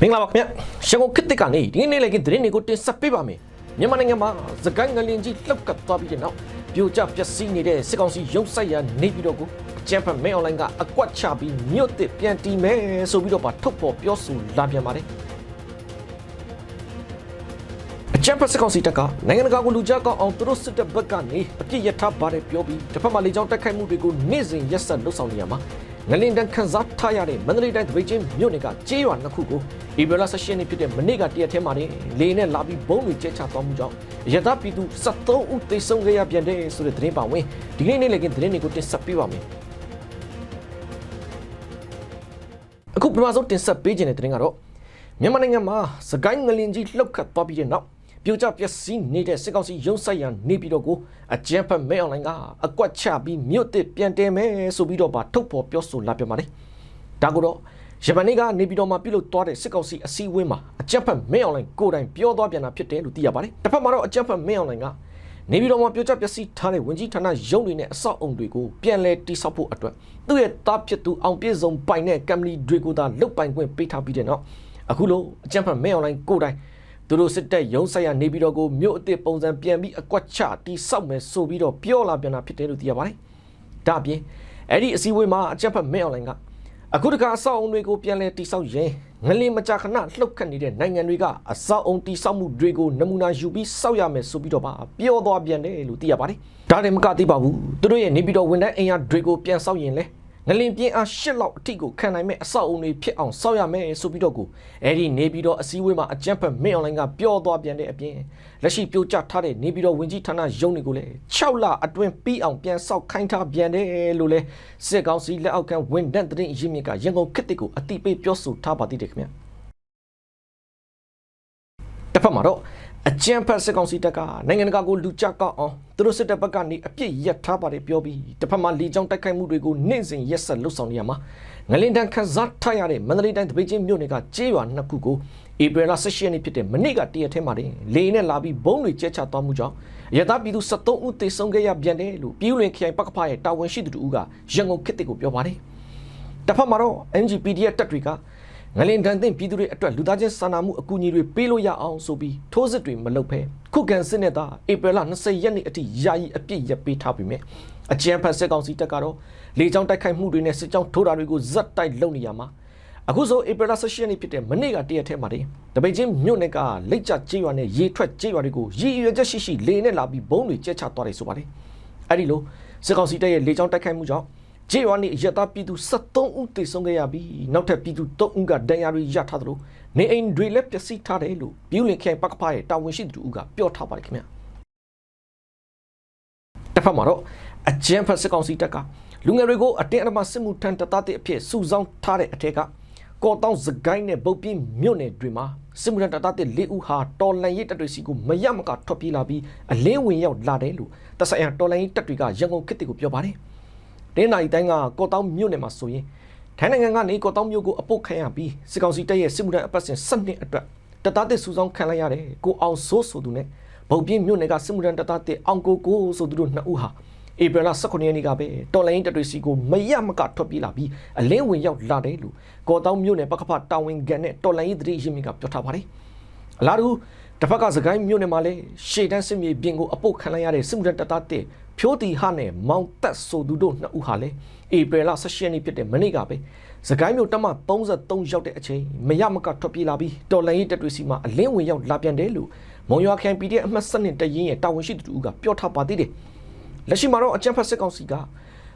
မင်္ဂလာပါခင်ဗျရန်ကုန်ခေတ်တစ်ကနေဒီနေ့လည်းကသတင်းတွေကိုတင်ဆက်ပေးပါမယ်မြန်မာနိုင်ငံမှာသကိုင်းငလင်ကြီးလှုပ်ကပ်သွားပြီးတဲ့နောက်ပြိုကျပျက်စီးနေတဲ့စစ်ကောင်စီရုံးဆိုင်ရာနေပြီးတော့ကိုကျန်းဖတ်မဲအွန်လိုင်းကအကွက်ချပြီးမြို့တစ်ပြန်တီးမယ်ဆိုပြီးတော့ပါထုတ်ပေါ်ပြောဆိုလာပြန်ပါတယ်အကြံဖတ်စကောင်စီတက်ကနိုင်ငံတကာကိုလူကြကောက်အောင်သူတို့စစ်တပ်ဘက်ကနေအပြစ်ရထားပါတယ်ပြောပြီးတစ်ဖက်မှာလေကြောင်းတိုက်ခိုက်မှုတွေကိုနေ့စဉ်ရက်ဆက်လှုပ်ဆောင်နေရမှာ ငလင်တန်းခန်းစားထားရတဲ့မန္တလေးတိုင်းတပိတ်ချင်းမြို့နယ်ကကျေးရွာနှစ်ခုကိုဧပြီလ16ရက်နေ့ဖြစ်တဲ့မနေ့ကတရက်ထဲမှာနေလေနဲ့လာပြီးဘုံတွေကျဲချသွားမှုကြောင့်ရသပြည်သူ73ဦးသေဆုံးခဲ့ရပြန်တဲ့ဆိုတဲ့သတင်းပါဝင်ဒီကနေ့နေ့လည်းကသတင်းတွေကိုတင်ဆက်ပေးပါမယ်အခုပထမဆုံးတင်ဆက်ပေးခြင်းတဲ့သတင်းကတော့မြန်မာနိုင်ငံမှာစကိုင်းငလင်ကြီးလှုပ်ခတ်သွားပြီးတဲ့နောက် ပြိုကျပျက်စီးနေတဲ့စစ်ကောင်စီရုံးဆိုင်ရန်နေပြီးတော့ကိုအကြမ်းဖက်မဲအွန်လိုင်းကအကွက်ချပြီးမြို့တစ်ပြန်တဲမဲဆိုပြီးတော့ဗာထုတ်ဖော်ပြောဆိုလာပြန်ပါတယ်။ဒါကိုတော့ယမန်နေ့ကနေပြီးတော့မှပြုလုပ်သွားတဲ့စစ်ကောင်စီအစည်းအဝေးမှာအကြမ်းဖက်မဲအွန်လိုင်းကိုယ်တိုင်ပြောသွားပြန်တာဖြစ်တယ်လို့သိရပါတယ်။တစ်ဖက်မှာတော့အကြမ်းဖက်မဲအွန်လိုင်းကနေပြီးတော့မှပြိုကျပျက်စီးထားတဲ့ဝင်ကြီးဌာနရုံးတွေနဲ့အဆောက်အုံတွေကိုပြန်လဲတိစောက်ဖို့အတွက်သူ့ရဲ့တားဖြစ်သူအောင်ပြည့်စုံပိုင်တဲ့ကမ်ပဏီတွေကိုသာလုတ်ပိုင်ခွင့်ပေးထားပြီးတဲ့နောက်အခုလို့အကြမ်းဖက်မဲအွန်လိုင်းကိုယ်တိုင် သူတို့စစ်တပ်ရုံးဆိုင်ရနေပြီးတော့ကိုမြို့အစ်စ်ပုံစံပြန်ပြီးအကွက်ချတိဆောက်မယ်ဆိုပြီးတော့ပြောလာပြန်တာဖြစ်တယ်လို့သိရပါတယ်။ဒါအပြင်အဲ့ဒီအစည်းအဝေးမှာအကြမ်းဖက်မဲအွန်လိုင်းကအခုတခါအဆောက်အုံတွေကိုပြန်လဲတိဆောက်ရင်ငလင်မကြာခဏလှုပ်ခတ်နေတဲ့နိုင်ငံတွေကအဆောက်အုံတိဆောက်မှုတွေကိုနမူနာယူပြီးစောက်ရမယ်ဆိုပြီးတော့ပါပြောသွားပြန်တယ်လို့သိရပါတယ်။ဒါတည်းမကသိပါဘူး။သူတို့ရဲ့နေပြီးတော့ဝန်ထမ်းအင်အားတွေကိုပြန်ဆောက်ရင်လဲ ငလင်ပြင်းအားရှစ်လောက်အထိကိုခံနိုင်မဲ့အဆောက်အုံတွေဖြစ်အောင်စောက်ရမယ်ဆိုပြီးတော့ကိုအဲ့ဒီနေပြီးတော့အစည်းအဝေးမှာအကြမ်းဖက်မင်းအွန်လိုင်းကပြောသွားပြန်တဲ့အပြင်လက်ရှိပြိုကျထားတဲ့နေပြီးတော့ဝင်ကြီးဌာနရုံးတွေကိုလည်း6လအတွင်းပြီးအောင်ပြန်ဆောက်ခိုင်းထားပြန်တယ်လို့လဲစစ်ကောင်စီလက်အောက်ခံဝန်ထမ်းတရင်ရင်းမြစ်ကရန်ကုန်ခေတ်တစ်ကိုအတိပေးပြောဆိုထားပါသေးတယ်ခင်ဗျာတစ်ဖက်မှာတော့ အကြံဖတ်စစ်ကောင်စီတပ်ကနိုင်ငံတကာကိုလူကြကောက်အောင်သူတို့စစ်တပ်ဘက်ကနေအပြစ်ရက်ထားပါတယ်ပြောပြီးတစ်ဖက်မှာလီကြောင်းတိုက်ခိုက်မှုတွေကိုနေ့စဉ်ရက်ဆက်လှုပ်ဆောင်နေရမှာငလင်တန်းခန်းစားထားရတဲ့မန္တလေးတိုင်းတပိတ်ချင်းမြို့နယ်ကကျေးရွာနှစ်ခုကိုဧပြီလ16ရက်နေ့ဖြစ်တဲ့မနေ့ကတရက်ထဲမှာတင်လေနဲ့လာပြီးဘုံတွေကျဲချသွားမှုကြောင့်ရသပြည်သူ73ဦးသေဆုံးခဲ့ရပြန်တယ်လို့ပြည်ဦးလွင်ခရိုင်ပကဖရဲ့တာဝန်ရှိသူတို့ကရန်ကုန်ခေတ်တစ်ကိုပြောပါတယ်တစ်ဖက်မှာတော့ NGPDF တပ်တွေက ငလင်တန်တဲ့ပြည်သူတွေအတွက်လူသားချင်းစာနာမှုအကူအညီတွေပေးလို့ရအောင်ဆိုပြီးထိုးစစ်တွေမလုပ်ဖဲခုခံစစ်နဲ့သာဧပြီလ20ရက်နေ့အထိယာယီအပြည့်ရပ်ပေးထားပြီမြဲအကြံဖတ်စစ်ကောင်စီတပ်ကတော့လေကြောင်းတိုက်ခိုက်မှုတွေနဲ့စစ်ကြောင်းထိုးတာတွေကိုဇက်တိုက်လုပ်နေရမှာအခုဆိုဧပြီလ18ရက်နေ့ဖြစ်တဲ့မနေ့ကတရက်ထဲမှာတည်းတပိတ်ချင်းမြို့နယ်ကလက်ကျကျေးရွာနဲ့ရေထွက်ကျေးရွာတွေကိုရည်ရွယ်ချက်ရှိရှိလေနဲ့လာပြီးဘုံတွေကျဲချသွားတယ်ဆိုပါတယ်အဲ့ဒီလိုစစ်ကောင်စီတပ်ရဲ့လေကြောင်းတိုက်ခိုက်မှုကြောင့် ဂျေဝါနီရတာပြည်သူ73ဦးသေဆုံးခဲ့ရပြီးနောက်ထပ်ပြည်သူ3ဦးကဒဏ်ရာတွေရထားသလိုနေအိမ်တွေလည်းပျက်စီးထားတယ်လို့ပြည်လင်ခိုင်ပကဖားရဲ့တာဝန်ရှိသူတို့ကပြောထားပါတယ်ခင်ဗျာတစ်ဖက်မှာတော့အကြံဖတ်စစ်ကောင်စီတပ်ကလူငယ်တွေကိုအတင်းအဓမ္မစစ်မှုထမ်းတသားတဲ့အဖြစ်စုဆောင်းထားတဲ့အထက်ကကော်တောင်းစကိုင်းနဲ့ဗုတ်ပြင်းမြို့နယ်တွေမှာစစ်မှုထမ်းတသားတဲ့၄ဦးဟာတော်လန်ရေးတပ်တွေစီကိုမရမကထွက်ပြေးလာပြီးအလင်းဝင်ရောက်လာတယ်လို့တဆိုင်ရတော်လန်ရေးတပ်တွေကရန်ကုန်ခေတ်တွေကိုပြောပါတယ် တင်းနိုင်တိုင်းကကော်တောင်းမြို့နယ်မှာဆိုရင်ထိုင်းနိုင်ငံကနေကော်တောင်းမြို့ကိုအပုတ်ခံရပြီးစစ်ကောင်စီတပ်ရဲ့စစ်မှုထမ်းအပတ်စဉ်7နှစ်အတွက်တသားတဲ့စုဆောင်းခံလိုက်ရတယ်ကိုအောင်စိုးဆိုသူနဲ့ဗုတ်ပြင်းမြို့နယ်ကစစ်မှုထမ်းတသားတဲ့အောင်ကိုကိုဆိုသူတို့နှစ်ဦးဟာဧပြီလ18ရက်နေ့ကပဲတော်လိုင်းတပ်တွေစီကိုမရမကထွက်ပြေးလာပြီးအလင်းဝင်ရောက်လာတယ်လို့ကော်တောင်းမြို့နယ်ပကဖတာဝန်ခံနဲ့တော်လိုင်းရေးတရေရင်းမြစ်ကပြောထားပါတယ်အလားတူ တစ်ဖက်ကစကိုင်းမြို့နယ်မှာလည်းရှေ့တန်းစစ်မြေပြင်ကိုအပုတ်ခံလိုက်ရတဲ့စစ်မှုထမ်းတသားတဲ့ဖြိုးတီဟနဲ့မောင်တက်ဆိုသူတို့နှစ်ဦးဟာလည်းဧပြီလ18ရက်နေ့ဖြစ်တဲ့မနေ့ကပဲစကိုင်းမြို့တက်မ33ရောက်တဲ့အချိန်မရမကထွက်ပြေးလာပြီးတော်လိုင်းရေးတပ်တွေစီမှာအလင်းဝင်ရောက်လာပြန်တယ်လို့မုံရွာခရိုင် PDF အမှတ်7နှစ်တရင်ရဲ့တာဝန်ရှိသူတို့ကပြောထားပါသေးတယ်လက်ရှိမှာတော့အကြံဖတ်စစ်ကောင်စီက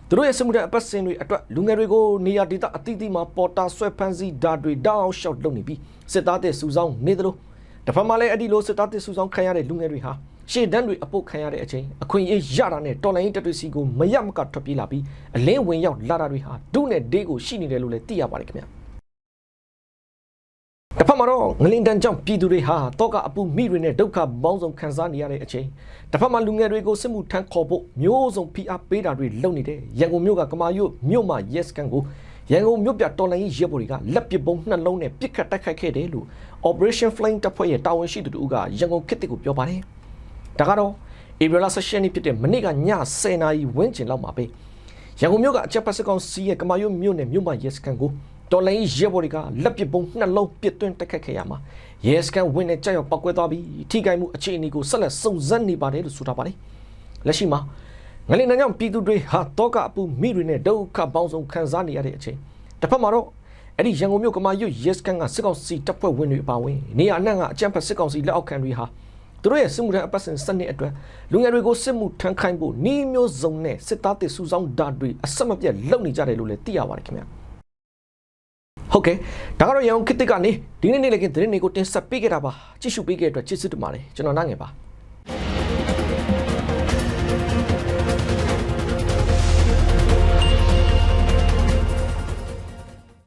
သူတို့ရဲ့စစ်မှုထမ်းအပတ်စဉ်တွေအတွက်လူငယ်တွေကိုနေရာဒေသအသီးသီးမှာပေါ်တာဆွဲဖမ်းဆီးဓာတ်တွေတောင်းရှောက်လုပ်နေပြီးစစ်သားတဲ့စုဆောင်းနေသလို တစ်ဖက်မှာလည်းအဲ့ဒီလိုစစ်သားတဲ့စုဆောင်းခံရတဲ့လူငယ်တွေဟာရှေ့တန်းတွေအပုတ်ခံရတဲ့အချိန်အခွင့်အရေးရတာနဲ့တော်လိုင်းတပ်တွေစီကိုမရမကထွက်ပြေးလာပြီးအလင်းဝင်ရောက်လာတာတွေဟာဒုနဲ့ဒေးကိုရှိနေတယ်လို့လည်းသိရပါတယ်ခင်ဗျာတစ်ဖက်မှာတော့ငလင်တန်ကြောင့်ပြည်သူတွေဟာတောကအပူမိတွေနဲ့ဒုက္ခပေါင်းစုံခံစားနေရတဲ့အချိန်တစ်ဖက်မှာလူငယ်တွေကိုစစ်မှုထမ်းခေါ်ဖို့မျိုးစုံဖိအားပေးတာတွေလုပ်နေတယ်ရန်ကုန်မြို့ကကမာရွတ်မြို့မှာ yes ကန်ကို ရန်ကုန်မြို့ပြတော်လိုင်းရဲဘော်တွေကလက်ပစ်ပုံးနှလုံးနဲ့ပစ်ခတ်တိုက်ခိုက်ခဲ့တယ်လို့ Operation Flame တပ်ဖွဲ့ရဲ့တာဝန်ရှိသူတို့ကရန်ကုန်ခေတ်တစ်ကိုပြောပါတယ်ဒါကတော့ဧပြီလ16နေ့ဖြစ်တဲ့မနေ့ကည10နာရီဝန်းကျင်လောက်မှာပဲရန်ကုန်မြို့ကအချက်ပတ်စကောင်စီရဲ့ကမာရွတ်မြို့နယ်မြို့မှာ yes ကန်ကိုတော်လိုင်းရဲဘော်တွေကလက်ပစ်ပုံးနှလုံးပစ်သွင်းတက်ခတ်ခဲ့ရမှာရဲစကန်ဝင်နဲ့ကြောက်ရောက်ပောက်ကွဲသွားပြီးထိခိုက်မှုအခြေအနေကိုဆက်လက်စုံစမ်းနေပါတယ်လို့ဆိုထားပါတယ်လက်ရှိမှာ ငလင်နံကြောင့်ပြည်သူတွေဟာတောကအပူမိတွေနဲ့ဒုက္ခပေါင်းစုံခံစားနေရတဲ့အချိန်တစ်ဖက်မှာတော့အဲ့ဒီရန်ကုန်မြို့ကမာရွတ်ရဲစကန်ကစစ်ကောင်စီတပ်ဖွဲ့ဝင်တွေအပါအဝင်နေရာအနှံ့ကအကြမ်းဖက်စစ်ကောင်စီလက်အောက်ခံတွေဟာသူတို့ရဲ့စစ်မှုထမ်းအပတ်စဉ်စနစ်အတွက်လူငယ်တွေကိုစစ်မှုထမ်းခိုင်းဖို့နှီးမျိုးစုံနဲ့စစ်သားတွေစုဆောင်းဓာတ်တွေအဆက်မပြတ်လုပ်နေကြတယ်လို့လည်းသိရပါတယ်ခင်ဗျာဟုတ်ကဲ့ဒါကတော့ရန်ကုန်ခေတ်သစ်ကနေဒီနေ့နေ့လည်းကသတင်းတွေကိုတင်ဆက်ပေးခဲ့တာပါကြည့်ရှုပေးခဲ့တဲ့အတွက်ကျေးဇူးတင်ပါတယ်ကျွန်တော်နိုင်ငယ်ပါ